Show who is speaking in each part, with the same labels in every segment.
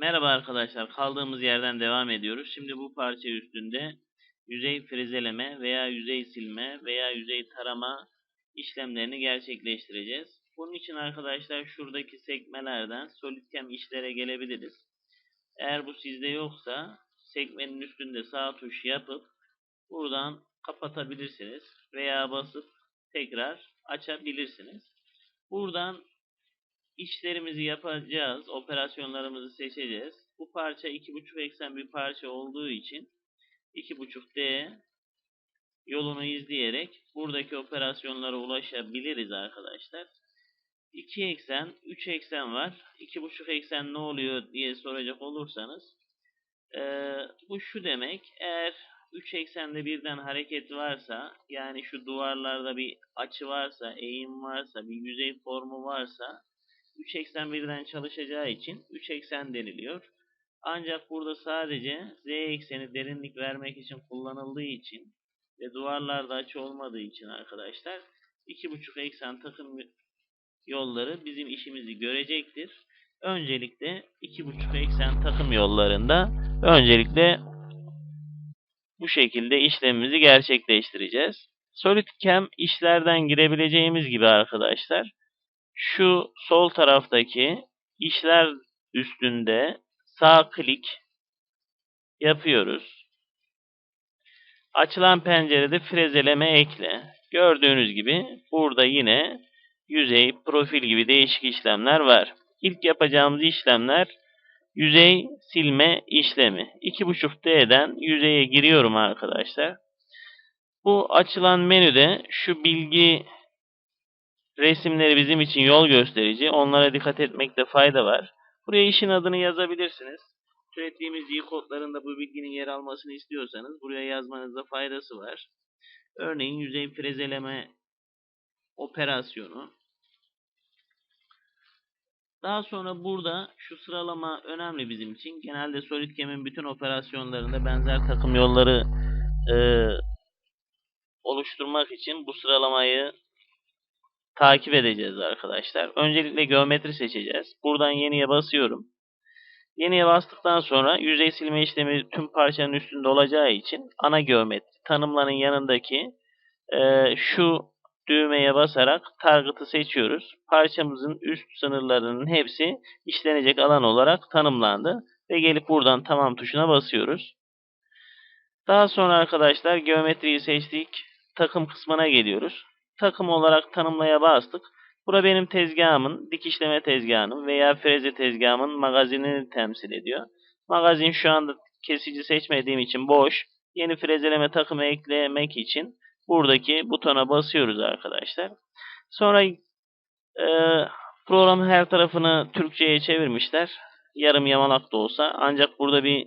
Speaker 1: Merhaba arkadaşlar. Kaldığımız yerden devam ediyoruz. Şimdi bu parça üstünde yüzey frezeleme veya yüzey silme veya yüzey tarama işlemlerini gerçekleştireceğiz. Bunun için arkadaşlar şuradaki sekmelerden SolidCam işlere gelebiliriz. Eğer bu sizde yoksa sekmenin üstünde sağ tuş yapıp buradan kapatabilirsiniz veya basıp tekrar açabilirsiniz. Buradan işlerimizi yapacağız. Operasyonlarımızı seçeceğiz. Bu parça 2.5 eksen bir parça olduğu için 2.5D yolunu izleyerek buradaki operasyonlara ulaşabiliriz arkadaşlar. 2 eksen, 3 eksen var. 2.5 eksen ne oluyor diye soracak olursanız ee, bu şu demek. Eğer 3 eksende birden hareket varsa yani şu duvarlarda bir açı varsa, eğim varsa, bir yüzey formu varsa 3 eksen birden çalışacağı için 3 eksen deniliyor. Ancak burada sadece z ekseni derinlik vermek için kullanıldığı için ve duvarlarda açı olmadığı için arkadaşlar 2,5 eksen takım yolları bizim işimizi görecektir. Öncelikle 2,5 eksen takım yollarında öncelikle bu şekilde işlemimizi gerçekleştireceğiz. SolidCam işlerden girebileceğimiz gibi arkadaşlar şu sol taraftaki işler üstünde sağ klik yapıyoruz. Açılan pencerede frezeleme ekle. Gördüğünüz gibi burada yine yüzey, profil gibi değişik işlemler var. İlk yapacağımız işlemler yüzey silme işlemi. 2.5D'den yüzeye giriyorum arkadaşlar. Bu açılan menüde şu bilgi resimleri bizim için yol gösterici. Onlara dikkat etmekte fayda var. Buraya işin adını yazabilirsiniz. Türettiğimiz G kodlarında bu bilginin yer almasını istiyorsanız buraya yazmanızda faydası var. Örneğin yüzey frezeleme operasyonu. Daha sonra burada şu sıralama önemli bizim için. Genelde SolidCam'in bütün operasyonlarında benzer takım yolları e, oluşturmak için bu sıralamayı takip edeceğiz arkadaşlar. Öncelikle geometri seçeceğiz. Buradan yeniye basıyorum. Yeniye bastıktan sonra yüzey silme işlemi tüm parçanın üstünde olacağı için ana geometri tanımların yanındaki e, şu düğmeye basarak target'ı seçiyoruz. Parçamızın üst sınırlarının hepsi işlenecek alan olarak tanımlandı. Ve gelip buradan tamam tuşuna basıyoruz. Daha sonra arkadaşlar geometriyi seçtik. Takım kısmına geliyoruz takım olarak tanımlaya bastık. Bura benim tezgahımın, dikişleme tezgahının veya freze tezgahımın magazinini temsil ediyor. Magazin şu anda kesici seçmediğim için boş. Yeni frezeleme takımı eklemek için buradaki butona basıyoruz arkadaşlar. Sonra e, programın her tarafını Türkçe'ye çevirmişler. Yarım yamalak da olsa. Ancak burada bir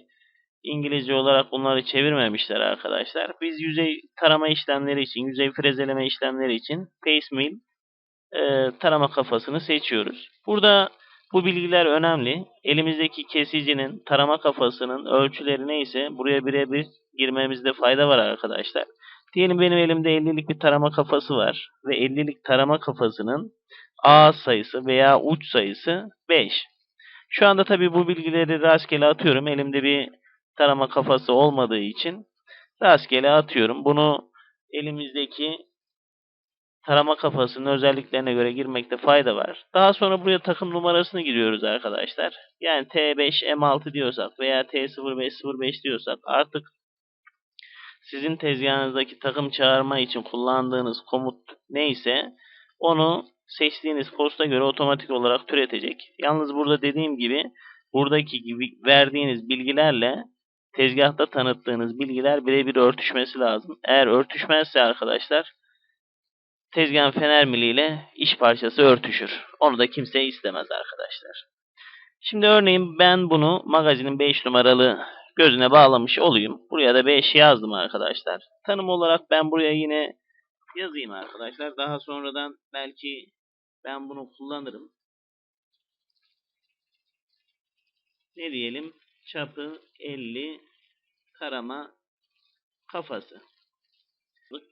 Speaker 1: İngilizce olarak bunları çevirmemişler arkadaşlar. Biz yüzey tarama işlemleri için, yüzey frezeleme işlemleri için Pacemill e, tarama kafasını seçiyoruz. Burada bu bilgiler önemli. Elimizdeki kesicinin tarama kafasının ölçüleri neyse buraya birebir girmemizde fayda var arkadaşlar. Diyelim benim elimde 50'lik bir tarama kafası var ve 50'lik tarama kafasının A sayısı veya uç sayısı 5. Şu anda tabi bu bilgileri rastgele atıyorum. Elimde bir tarama kafası olmadığı için rastgele atıyorum. Bunu elimizdeki tarama kafasının özelliklerine göre girmekte fayda var. Daha sonra buraya takım numarasını giriyoruz arkadaşlar. Yani T5M6 diyorsak veya T0505 diyorsak artık sizin tezgahınızdaki takım çağırma için kullandığınız komut neyse onu seçtiğiniz posta göre otomatik olarak türetecek. Yalnız burada dediğim gibi buradaki gibi verdiğiniz bilgilerle tezgahta tanıttığınız bilgiler birebir örtüşmesi lazım. Eğer örtüşmezse arkadaşlar tezgahın fener miliyle iş parçası örtüşür. Onu da kimse istemez arkadaşlar. Şimdi örneğin ben bunu magazinin 5 numaralı gözüne bağlamış olayım. Buraya da 5 yazdım arkadaşlar. Tanım olarak ben buraya yine yazayım arkadaşlar. Daha sonradan belki ben bunu kullanırım. Ne diyelim? Çapı 50 karama kafası.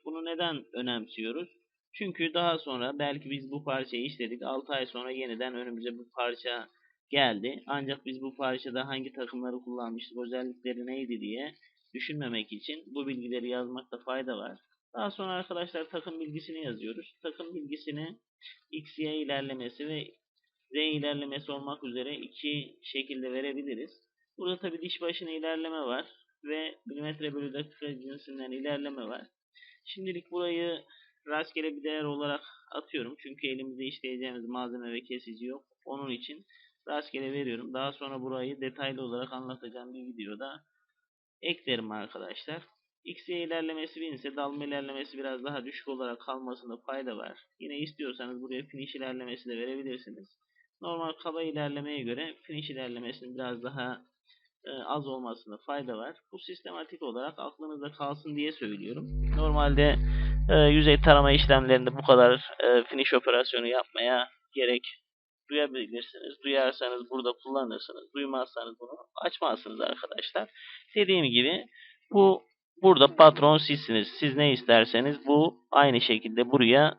Speaker 1: Bunu neden önemsiyoruz? Çünkü daha sonra belki biz bu parçayı işledik. 6 ay sonra yeniden önümüze bu parça geldi. Ancak biz bu parçada hangi takımları kullanmıştık, özellikleri neydi diye düşünmemek için bu bilgileri yazmakta fayda var. Daha sonra arkadaşlar takım bilgisini yazıyoruz. Takım bilgisini X, Y ilerlemesi ve Z ilerlemesi olmak üzere iki şekilde verebiliriz. Burada tabi diş başına ilerleme var ve milimetre bölü dakika cinsinden ilerleme var. Şimdilik burayı rastgele bir değer olarak atıyorum. Çünkü elimizde işleyeceğimiz malzeme ve kesici yok. Onun için rastgele veriyorum. Daha sonra burayı detaylı olarak anlatacağım bir videoda eklerim arkadaşlar. X'ye ilerlemesi 1000 ise dalma ilerlemesi biraz daha düşük olarak kalmasında fayda var. Yine istiyorsanız buraya finish ilerlemesi de verebilirsiniz. Normal kaba ilerlemeye göre finish ilerlemesinin biraz daha az olmasında fayda var. Bu sistematik olarak aklınızda kalsın diye söylüyorum. Normalde e, yüzey tarama işlemlerinde bu kadar e, finish operasyonu yapmaya gerek duyabilirsiniz. Duyarsanız burada kullanırsınız. Duymazsanız bunu açmazsınız arkadaşlar. Dediğim gibi bu burada patron sizsiniz. Siz ne isterseniz bu aynı şekilde buraya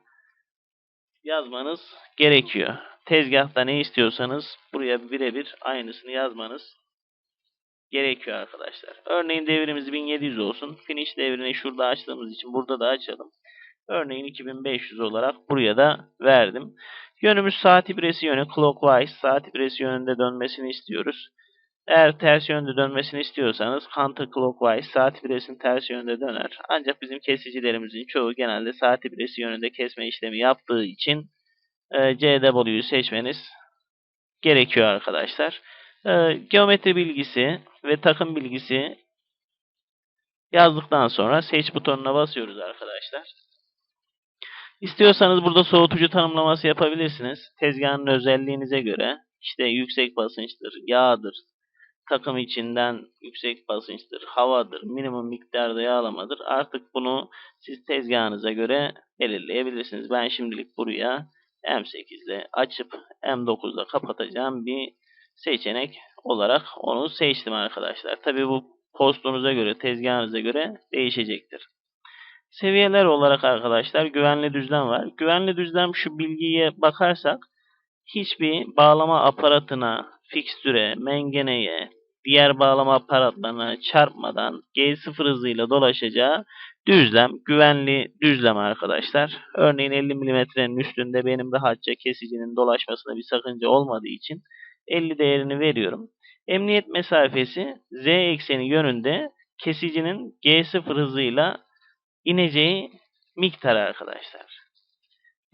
Speaker 1: yazmanız gerekiyor. Tezgahta ne istiyorsanız buraya birebir aynısını yazmanız gerekiyor arkadaşlar. Örneğin devrimiz 1700 olsun. Finish devrini şurada açtığımız için burada da açalım. Örneğin 2500 olarak buraya da verdim. Yönümüz saat ibresi yönü clockwise. Saat ibresi yönünde dönmesini istiyoruz. Eğer ters yönde dönmesini istiyorsanız counter clockwise saat ibresinin ters yönde döner. Ancak bizim kesicilerimizin çoğu genelde saat ibresi yönünde kesme işlemi yaptığı için e, CW'yu seçmeniz gerekiyor arkadaşlar. E, geometri bilgisi ve takım bilgisi yazdıktan sonra seç butonuna basıyoruz arkadaşlar. İstiyorsanız burada soğutucu tanımlaması yapabilirsiniz. Tezgahın özelliğinize göre işte yüksek basınçtır, yağdır, takım içinden yüksek basınçtır, havadır, minimum miktarda yağlamadır. Artık bunu siz tezgahınıza göre belirleyebilirsiniz. Ben şimdilik buraya M8'de açıp M9'da kapatacağım bir seçenek olarak onu seçtim arkadaşlar. Tabi bu postunuza göre, tezgahınıza göre değişecektir. Seviyeler olarak arkadaşlar güvenli düzlem var. Güvenli düzlem şu bilgiye bakarsak hiçbir bağlama aparatına, fikstüre, mengeneye, diğer bağlama aparatlarına çarpmadan G0 hızıyla dolaşacağı düzlem, güvenli düzlem arkadaşlar. Örneğin 50 mm'nin üstünde benim rahatça kesicinin dolaşmasında bir sakınca olmadığı için 50 değerini veriyorum. Emniyet mesafesi Z ekseni yönünde kesicinin G0 hızıyla ineceği miktar arkadaşlar.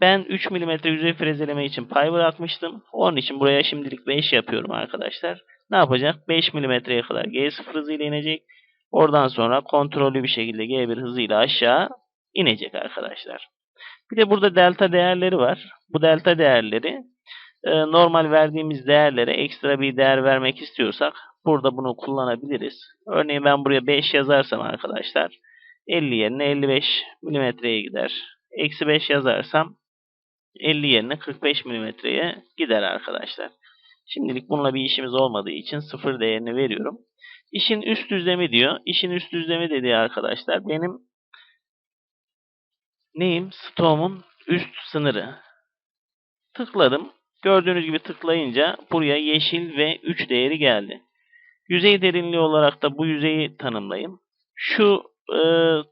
Speaker 1: Ben 3 mm yüzey frezeleme için pay bırakmıştım. Onun için buraya şimdilik 5 yapıyorum arkadaşlar. Ne yapacak? 5 mm'ye kadar G0 hızıyla inecek. Oradan sonra kontrollü bir şekilde G1 hızıyla aşağı inecek arkadaşlar. Bir de burada delta değerleri var. Bu delta değerleri normal verdiğimiz değerlere ekstra bir değer vermek istiyorsak burada bunu kullanabiliriz. Örneğin ben buraya 5 yazarsam arkadaşlar 50 yerine 55 milimetreye gider. Eksi 5 yazarsam 50 yerine 45 milimetreye gider arkadaşlar. Şimdilik bununla bir işimiz olmadığı için sıfır değerini veriyorum. İşin üst düzlemi diyor. İşin üst düzlemi dediği arkadaşlar benim neyim? Stoğumun üst sınırı. Tıkladım. Gördüğünüz gibi tıklayınca buraya yeşil ve 3 değeri geldi. Yüzey derinliği olarak da bu yüzeyi tanımlayın. Şu e,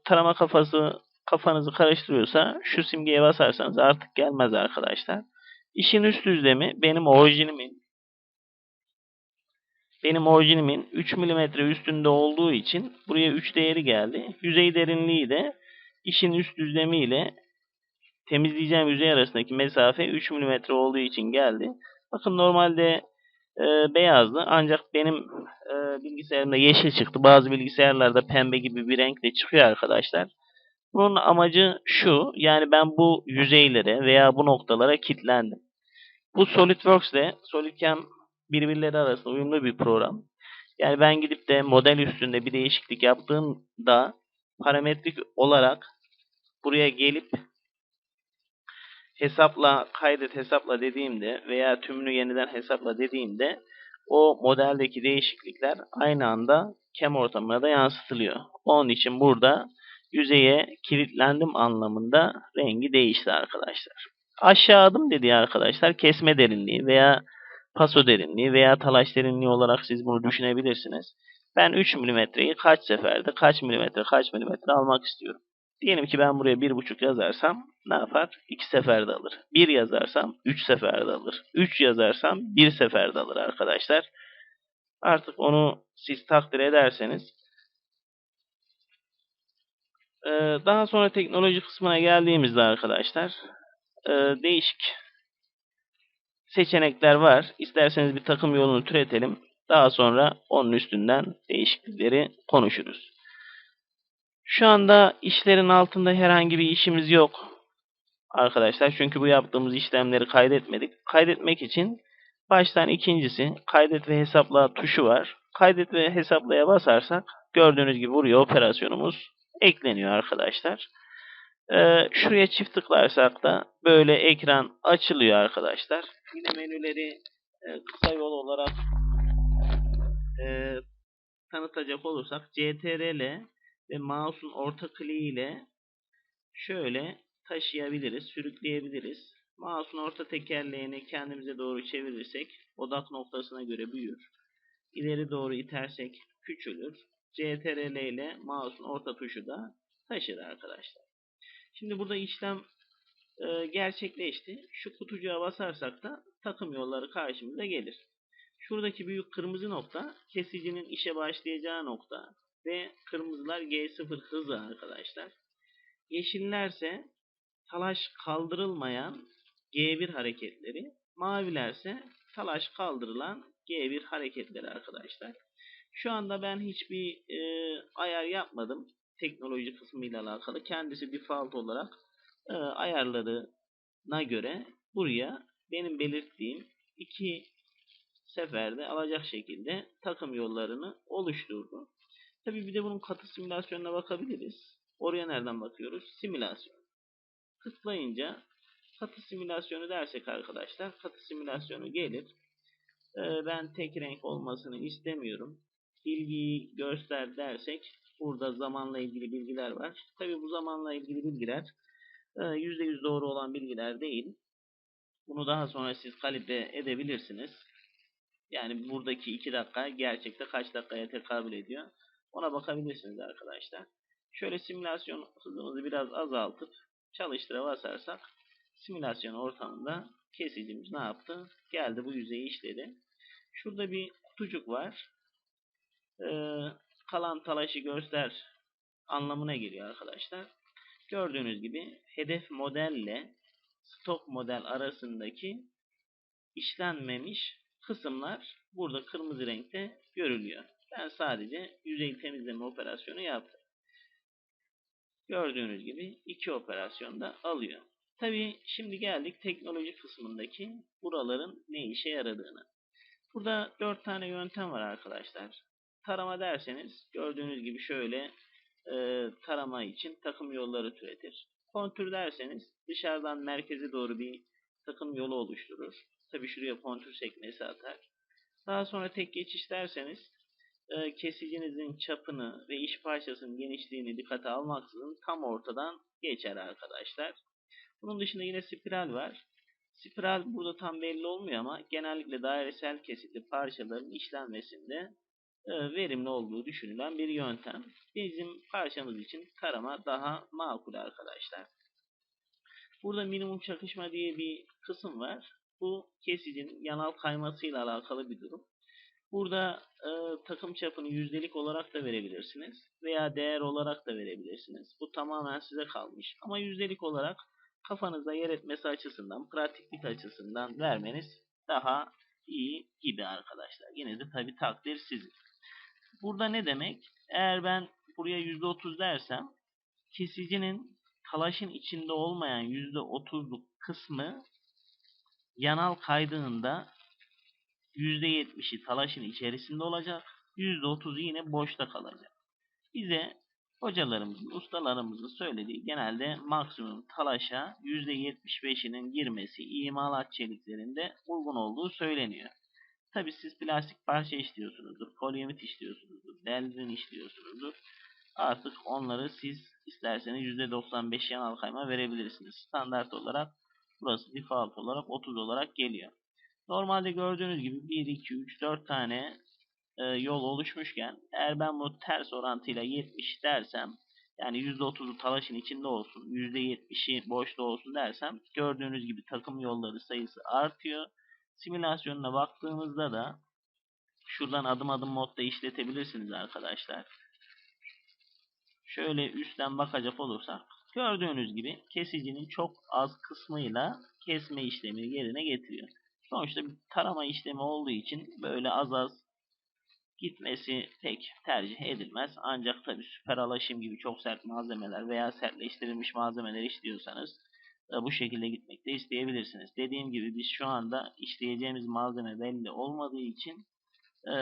Speaker 1: tarama kafası kafanızı karıştırıyorsa şu simgeye basarsanız artık gelmez arkadaşlar. İşin üst düzlemi benim orijinimin benim orijinimin 3 mm üstünde olduğu için buraya 3 değeri geldi. Yüzey derinliği de işin üst düzlemi ile temizleyeceğim yüzey arasındaki mesafe 3 mm olduğu için geldi. Bakın normalde e, beyazdı ancak benim e, bilgisayarımda yeşil çıktı. Bazı bilgisayarlarda pembe gibi bir renkle çıkıyor arkadaşlar. Bunun amacı şu. Yani ben bu yüzeylere veya bu noktalara kilitlendim. Bu SolidWorks ile SolidCam birbirleri arasında uyumlu bir program. Yani ben gidip de model üstünde bir değişiklik yaptığımda parametrik olarak buraya gelip hesapla kaydet hesapla dediğimde veya tümünü yeniden hesapla dediğimde o modeldeki değişiklikler aynı anda CAM ortamına da yansıtılıyor. Onun için burada yüzeye kilitlendim anlamında rengi değişti arkadaşlar. Aşağı adım dediği arkadaşlar kesme derinliği veya paso derinliği veya talaş derinliği olarak siz bunu düşünebilirsiniz. Ben 3 milimetreyi kaç seferde, kaç milimetre, kaç milimetre almak istiyorum. Diyelim ki ben buraya 1,5 yazarsam ne yapar? 2 seferde alır. 1 yazarsam 3 seferde alır. 3 yazarsam 1 seferde alır arkadaşlar. Artık onu siz takdir ederseniz. Ee, daha sonra teknoloji kısmına geldiğimizde arkadaşlar e, değişik seçenekler var. İsterseniz bir takım yolunu türetelim. Daha sonra onun üstünden değişiklikleri konuşuruz. Şu anda işlerin altında herhangi bir işimiz yok. Arkadaşlar çünkü bu yaptığımız işlemleri kaydetmedik. Kaydetmek için baştan ikincisi kaydet ve hesapla tuşu var. Kaydet ve hesaplaya basarsak gördüğünüz gibi buraya operasyonumuz ekleniyor arkadaşlar. Ee, şuraya çift tıklarsak da böyle ekran açılıyor arkadaşlar. Yine menüleri e, kısa yol olarak e, tanıtacak olursak CTRL ve mouse'un orta kliği ile şöyle taşıyabiliriz, sürükleyebiliriz. Mouse'un orta tekerleğini kendimize doğru çevirirsek odak noktasına göre büyür. İleri doğru itersek küçülür. CTRL ile mouse'un orta tuşu da taşır arkadaşlar. Şimdi burada işlem e, gerçekleşti. Şu kutucuğa basarsak da takım yolları karşımıza gelir. Şuradaki büyük kırmızı nokta kesicinin işe başlayacağı nokta ve kırmızılar G0 hızı arkadaşlar. Yeşillerse talaş kaldırılmayan G1 hareketleri, mavilerse talaş kaldırılan G1 hareketleri arkadaşlar. Şu anda ben hiçbir e, ayar yapmadım teknoloji kısmıyla alakalı. Kendisi default olarak e, ayarlarına göre buraya benim belirttiğim iki seferde alacak şekilde takım yollarını oluşturdu. Tabi bir de bunun katı simülasyonuna bakabiliriz. Oraya nereden bakıyoruz? Simülasyon. Tıklayınca katı simülasyonu dersek arkadaşlar katı simülasyonu gelir. Ee, ben tek renk olmasını istemiyorum. Bilgiyi göster dersek burada zamanla ilgili bilgiler var. Tabi bu zamanla ilgili bilgiler %100 doğru olan bilgiler değil. Bunu daha sonra siz kalibre edebilirsiniz. Yani buradaki 2 dakika gerçekte kaç dakikaya tekabül ediyor. Ona bakabilirsiniz arkadaşlar. Şöyle simülasyon hızımızı biraz azaltıp çalıştıra basarsak simülasyon ortamında kesicimiz ne yaptı? Geldi bu yüzeyi işledi. Şurada bir kutucuk var. Ee, kalan talaşı göster anlamına geliyor arkadaşlar. Gördüğünüz gibi hedef modelle stok model arasındaki işlenmemiş kısımlar burada kırmızı renkte görülüyor. Ben sadece yüzey temizleme operasyonu yaptım. Gördüğünüz gibi iki operasyonda alıyor. Tabi şimdi geldik teknoloji kısmındaki buraların ne işe yaradığını. Burada dört tane yöntem var arkadaşlar. Tarama derseniz gördüğünüz gibi şöyle e, tarama için takım yolları türetir. Kontür derseniz dışarıdan merkeze doğru bir takım yolu oluşturur. Tabi şuraya kontür sekmesi atar. Daha sonra tek geçiş derseniz e, kesicinizin çapını ve iş parçasının genişliğini dikkate almaksızın tam ortadan geçer arkadaşlar. Bunun dışında yine spiral var. Spiral burada tam belli olmuyor ama genellikle dairesel kesitli parçaların işlenmesinde e, verimli olduğu düşünülen bir yöntem. Bizim parçamız için tarama daha makul arkadaşlar. Burada minimum çakışma diye bir kısım var. Bu kesicinin yanal kaymasıyla alakalı bir durum. Burada e, takım çapını yüzdelik olarak da verebilirsiniz veya değer olarak da verebilirsiniz. Bu tamamen size kalmış. Ama yüzdelik olarak kafanızda yer etmesi açısından, pratiklik açısından vermeniz daha iyi gibi arkadaşlar. Yine de tabi takdir sizin. Burada ne demek? Eğer ben buraya %30 dersem kesicinin talaşın içinde olmayan %30'luk kısmı yanal kaydığında %70'i talaşın içerisinde olacak. %30'u yine boşta kalacak. Bize hocalarımızın, ustalarımızın söylediği genelde maksimum talaşa %75'inin girmesi imalat çeliklerinde uygun olduğu söyleniyor. Tabi siz plastik parça istiyorsunuzdur, polyamit istiyorsunuzdur, delvin istiyorsunuzdur. Artık onları siz isterseniz %95 yanal kayma verebilirsiniz. Standart olarak burası default olarak 30 olarak geliyor. Normalde gördüğünüz gibi 1, 2, 3, 4 tane e, yol oluşmuşken eğer ben bunu ters orantıyla 70 dersem yani %30'u talaşın içinde olsun, %70'i boşta olsun dersem gördüğünüz gibi takım yolları sayısı artıyor. Simülasyonuna baktığımızda da şuradan adım adım modda işletebilirsiniz arkadaşlar. Şöyle üstten bakacak olursak gördüğünüz gibi kesicinin çok az kısmıyla kesme işlemini yerine getiriyor. Sonuçta bir tarama işlemi olduğu için böyle az az gitmesi pek tercih edilmez. Ancak tabi süper alaşım gibi çok sert malzemeler veya sertleştirilmiş malzemeler işliyorsanız bu şekilde gitmek de isteyebilirsiniz. Dediğim gibi biz şu anda işleyeceğimiz malzeme belli olmadığı için e,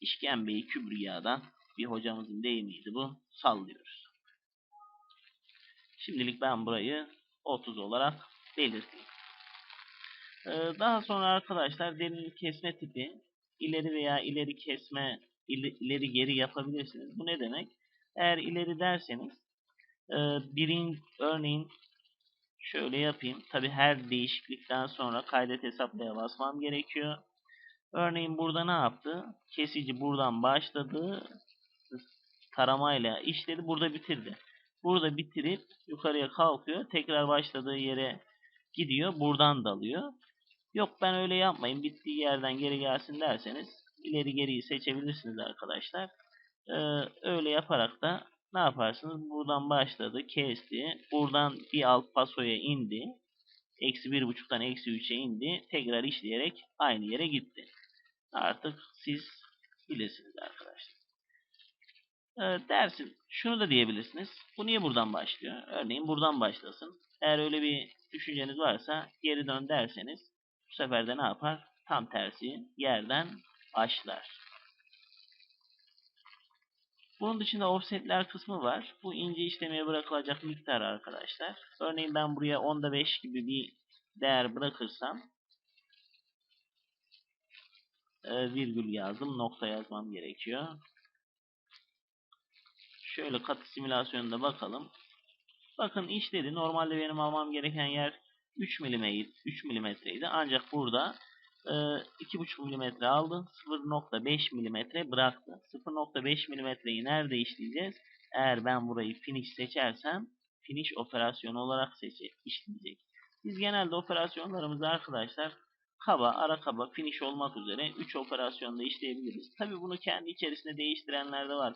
Speaker 1: işkembeyi kübriyadan bir hocamızın deyimiydi bu sallıyoruz. Şimdilik ben burayı 30 olarak belirteyim. Daha sonra arkadaşlar derinlik kesme tipi ileri veya ileri kesme ileri geri yapabilirsiniz. Bu ne demek? Eğer ileri derseniz birin örneğin şöyle yapayım. Tabi her değişiklikten sonra kaydet hesaplaya basmam gerekiyor. Örneğin burada ne yaptı? Kesici buradan başladı. Taramayla işledi. Burada bitirdi. Burada bitirip yukarıya kalkıyor. Tekrar başladığı yere gidiyor. Buradan dalıyor. Yok ben öyle yapmayın. Bittiği yerden geri gelsin derseniz ileri geriyi seçebilirsiniz arkadaşlar. Ee, öyle yaparak da ne yaparsınız? Buradan başladı, kesti. Buradan bir alt pasoya indi. Eksi bir buçuktan eksi üçe indi. Tekrar işleyerek aynı yere gitti. Artık siz bilirsiniz arkadaşlar. Ee, dersin şunu da diyebilirsiniz. Bu niye buradan başlıyor? Örneğin buradan başlasın. Eğer öyle bir düşünceniz varsa geri dön derseniz sefer de ne yapar? Tam tersi yerden başlar. Bunun dışında offsetler kısmı var. Bu ince işlemeye bırakılacak miktar arkadaşlar. Örneğin ben buraya 10'da 5 gibi bir değer bırakırsam e, virgül yazdım. Nokta yazmam gerekiyor. Şöyle katı simülasyonunda bakalım. Bakın işledi. Normalde benim almam gereken yer 3 mm 3 milimetreydi. Ancak burada e, 2,5 milimetre aldı. 0.5 milimetre bıraktı. 0.5 milimetreyi nerede işleyeceğiz? Eğer ben burayı finish seçersem finish operasyonu olarak seçe, işleyecek. Biz genelde operasyonlarımızı arkadaşlar kaba, ara kaba, finish olmak üzere 3 operasyonda işleyebiliriz. Tabi bunu kendi içerisinde değiştirenler de var.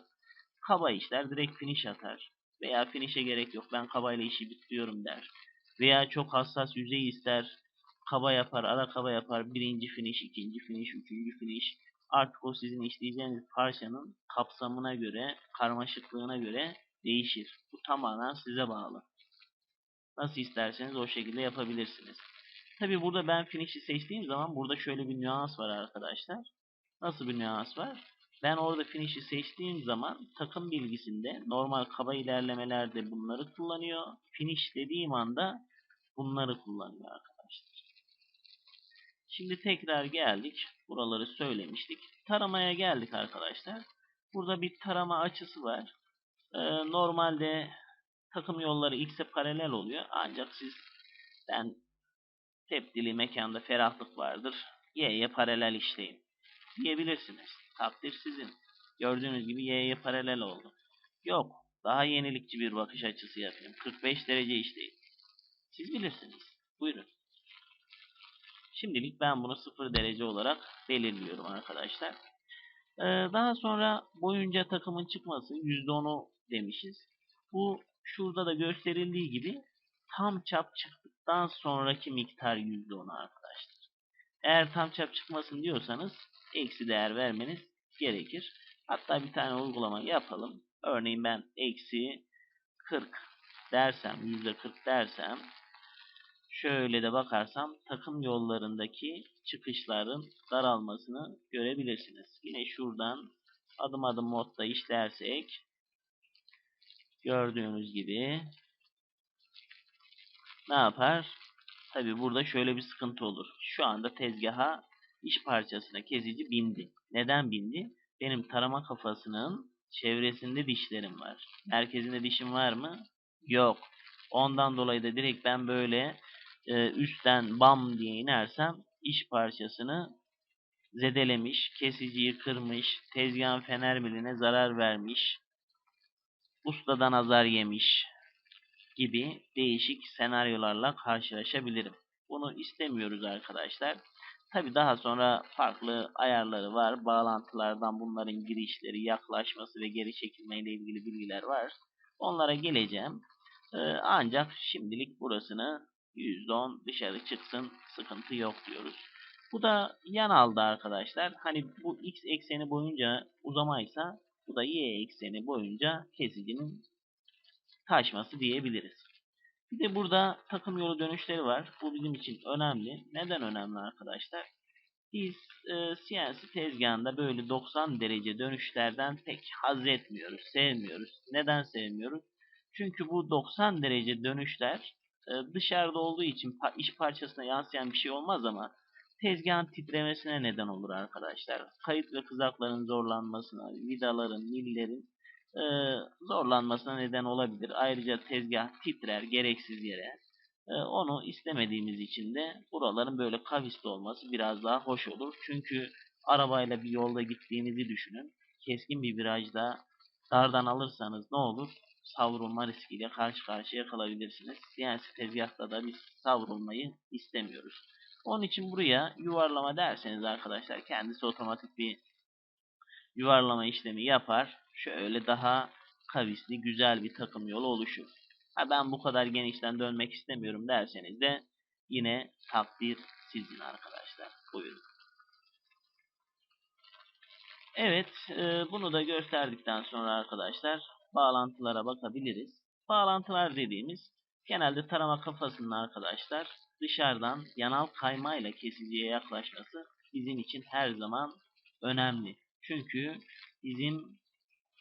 Speaker 1: Kaba işler direkt finish atar. Veya finish'e gerek yok ben kabayla işi bitiriyorum der veya çok hassas yüzey ister. Kaba yapar, ara kaba yapar. Birinci finish, ikinci finish, üçüncü finish. Artık o sizin işleyeceğiniz parçanın kapsamına göre, karmaşıklığına göre değişir. Bu tamamen size bağlı. Nasıl isterseniz o şekilde yapabilirsiniz. Tabi burada ben finish'i seçtiğim zaman burada şöyle bir nüans var arkadaşlar. Nasıl bir nüans var? Ben orada finish'i seçtiğim zaman takım bilgisinde normal kaba ilerlemelerde bunları kullanıyor. Finish dediğim anda bunları kullanıyor arkadaşlar. Şimdi tekrar geldik. Buraları söylemiştik. Taramaya geldik arkadaşlar. Burada bir tarama açısı var. Ee, normalde takım yolları x'e paralel oluyor. Ancak siz ben tepdili mekanda ferahlık vardır. Y'ye paralel işleyin diyebilirsiniz. Takdir sizin. Gördüğünüz gibi y'ye paralel oldu. Yok. Daha yenilikçi bir bakış açısı yapayım. 45 derece işleyin. Siz bilirsiniz. Buyurun. Şimdilik ben bunu 0 derece olarak belirliyorum arkadaşlar. Ee, daha sonra boyunca takımın çıkması %10'u demişiz. Bu şurada da gösterildiği gibi tam çap çıktıktan sonraki miktar %10 arkadaşlar. Eğer tam çap çıkmasın diyorsanız eksi değer vermeniz gerekir. Hatta bir tane uygulama yapalım. Örneğin ben eksi 40 dersem, %40 dersem şöyle de bakarsam takım yollarındaki çıkışların daralmasını görebilirsiniz. Yine şuradan adım adım modda işlersek gördüğünüz gibi ne yapar? Tabi burada şöyle bir sıkıntı olur. Şu anda tezgaha iş parçasına kezici bindi. Neden bindi? Benim tarama kafasının çevresinde dişlerim var. Merkezinde dişim var mı? Yok. Ondan dolayı da direkt ben böyle e, üstten bam diye inersem iş parçasını zedelemiş, kesiciyi kırmış, tezgahın fener miline zarar vermiş, ustadan azar yemiş gibi değişik senaryolarla karşılaşabilirim. Bunu istemiyoruz arkadaşlar. Tabi daha sonra farklı ayarları var. Bağlantılardan bunların girişleri, yaklaşması ve geri çekilme ile ilgili bilgiler var. Onlara geleceğim. Ee, ancak şimdilik burasını %10 dışarı çıksın sıkıntı yok diyoruz. Bu da yan aldı arkadaşlar. Hani bu x ekseni boyunca uzamaysa bu da y ekseni boyunca kesicinin taşması diyebiliriz. Bir de burada takım yolu dönüşleri var. Bu bizim için önemli. Neden önemli arkadaşlar? Biz e, CNC tezgahında böyle 90 derece dönüşlerden pek haz etmiyoruz, sevmiyoruz. Neden sevmiyoruz? Çünkü bu 90 derece dönüşler e, dışarıda olduğu için iş parçasına yansıyan bir şey olmaz ama tezgahın titremesine neden olur arkadaşlar. Kayıt ve kızakların zorlanmasına, vidaların, millerin e, zorlanmasına neden olabilir. Ayrıca tezgah titrer gereksiz yere. E, onu istemediğimiz için de buraların böyle kavisli olması biraz daha hoş olur. Çünkü arabayla bir yolda gittiğinizi düşünün. Keskin bir virajda dardan alırsanız ne olur? Savrulma riskiyle karşı karşıya kalabilirsiniz. Yani tezgahta da biz savrulmayı istemiyoruz. Onun için buraya yuvarlama derseniz arkadaşlar kendisi otomatik bir yuvarlama işlemi yapar. Şöyle daha kavisli güzel bir takım yolu oluşur. Ha ben bu kadar genişten dönmek istemiyorum derseniz de yine takdir sizin arkadaşlar. Buyurun. Evet e, bunu da gösterdikten sonra arkadaşlar bağlantılara bakabiliriz. Bağlantılar dediğimiz genelde tarama kafasının arkadaşlar dışarıdan yanal kaymayla kesiciye yaklaşması bizim için her zaman önemli. Çünkü bizim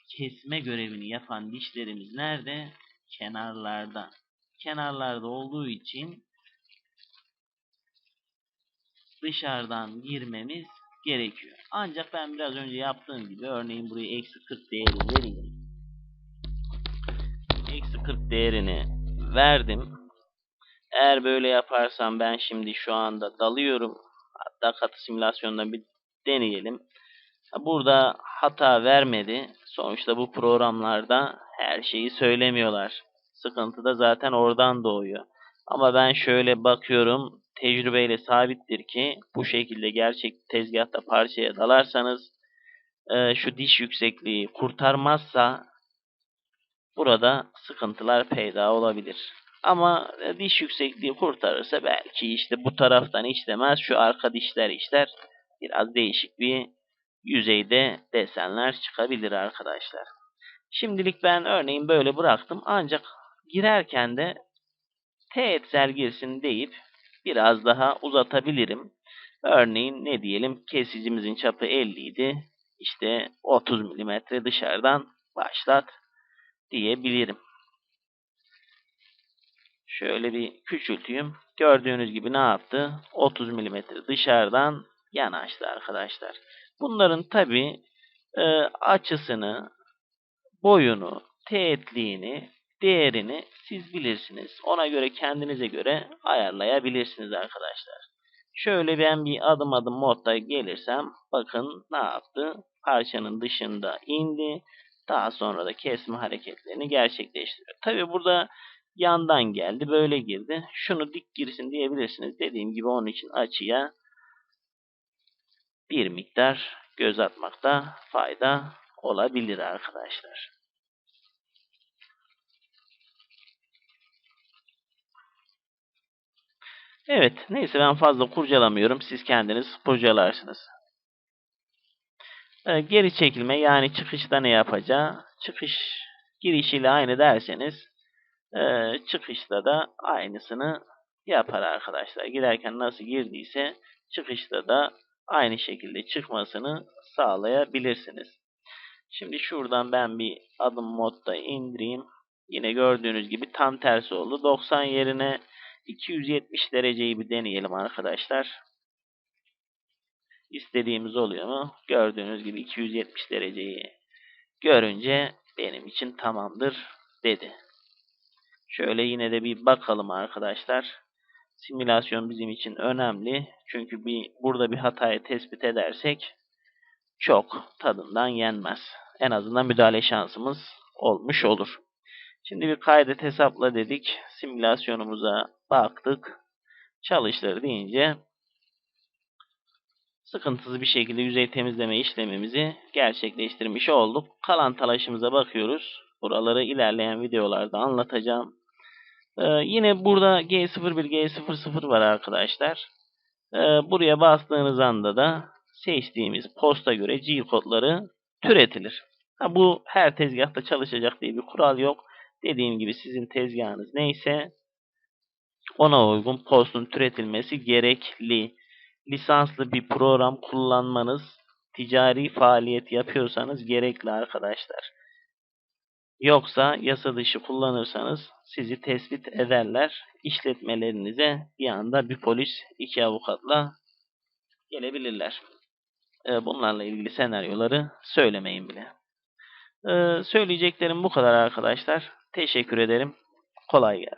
Speaker 1: kesme görevini yapan dişlerimiz nerede? Kenarlarda. Kenarlarda olduğu için dışarıdan girmemiz gerekiyor. Ancak ben biraz önce yaptığım gibi örneğin buraya eksi 40 değeri vereyim. Eksi 40 değerini verdim. Eğer böyle yaparsam ben şimdi şu anda dalıyorum. Hatta katı simülasyondan bir deneyelim. Burada hata vermedi. Sonuçta bu programlarda her şeyi söylemiyorlar. Sıkıntı da zaten oradan doğuyor. Ama ben şöyle bakıyorum. Tecrübeyle sabittir ki bu şekilde gerçek tezgahta parçaya dalarsanız e, şu diş yüksekliği kurtarmazsa burada sıkıntılar peyda olabilir. Ama e, diş yüksekliği kurtarırsa belki işte bu taraftan işlemez şu arka dişler işler biraz değişik bir yüzeyde desenler çıkabilir arkadaşlar. Şimdilik ben örneğin böyle bıraktım ancak girerken de teğetsel girsin deyip biraz daha uzatabilirim. Örneğin ne diyelim kesicimizin çapı 50 idi. İşte 30 mm dışarıdan başlat diyebilirim. Şöyle bir küçülteyim. Gördüğünüz gibi ne yaptı? 30 mm dışarıdan yanaştı arkadaşlar. Bunların tabi e, açısını, boyunu, teğetliğini, değerini siz bilirsiniz. Ona göre kendinize göre ayarlayabilirsiniz arkadaşlar. Şöyle ben bir adım adım modda gelirsem bakın ne yaptı? Parçanın dışında indi. Daha sonra da kesme hareketlerini gerçekleştiriyor. Tabi burada yandan geldi böyle girdi. Şunu dik girsin diyebilirsiniz. Dediğim gibi onun için açıya bir miktar göz atmakta fayda olabilir arkadaşlar. Evet, neyse ben fazla kurcalamıyorum. Siz kendiniz kurcalarsınız. Ee, geri çekilme yani çıkışta ne yapacağı? Çıkış girişiyle aynı derseniz e, çıkışta da aynısını yapar arkadaşlar. Girerken nasıl girdiyse çıkışta da aynı şekilde çıkmasını sağlayabilirsiniz. Şimdi şuradan ben bir adım modda indireyim. Yine gördüğünüz gibi tam tersi oldu. 90 yerine 270 dereceyi bir deneyelim arkadaşlar. İstediğimiz oluyor mu? Gördüğünüz gibi 270 dereceyi görünce benim için tamamdır dedi. Şöyle yine de bir bakalım arkadaşlar. Simülasyon bizim için önemli. Çünkü bir burada bir hatayı tespit edersek çok tadından yenmez. En azından müdahale şansımız olmuş olur. Şimdi bir kaydet hesapla dedik. Simülasyonumuza baktık. Çalıştır deyince sıkıntısız bir şekilde yüzey temizleme işlemimizi gerçekleştirmiş olduk. Kalan talaşımıza bakıyoruz. Buraları ilerleyen videolarda anlatacağım. Ee, yine burada G01, G00 var arkadaşlar. Ee, buraya bastığınız anda da seçtiğimiz posta göre G kodları türetilir. Ha, bu her tezgahta çalışacak diye bir kural yok. Dediğim gibi sizin tezgahınız neyse ona uygun postun türetilmesi gerekli. Lisanslı bir program kullanmanız, ticari faaliyet yapıyorsanız gerekli arkadaşlar. Yoksa yasa dışı kullanırsanız sizi tespit ederler. İşletmelerinize bir anda bir polis, iki avukatla gelebilirler. Ee, Bunlarla ilgili senaryoları söylemeyin bile. Ee, Söyleyeceklerim bu kadar arkadaşlar. Teşekkür ederim. Kolay gelsin.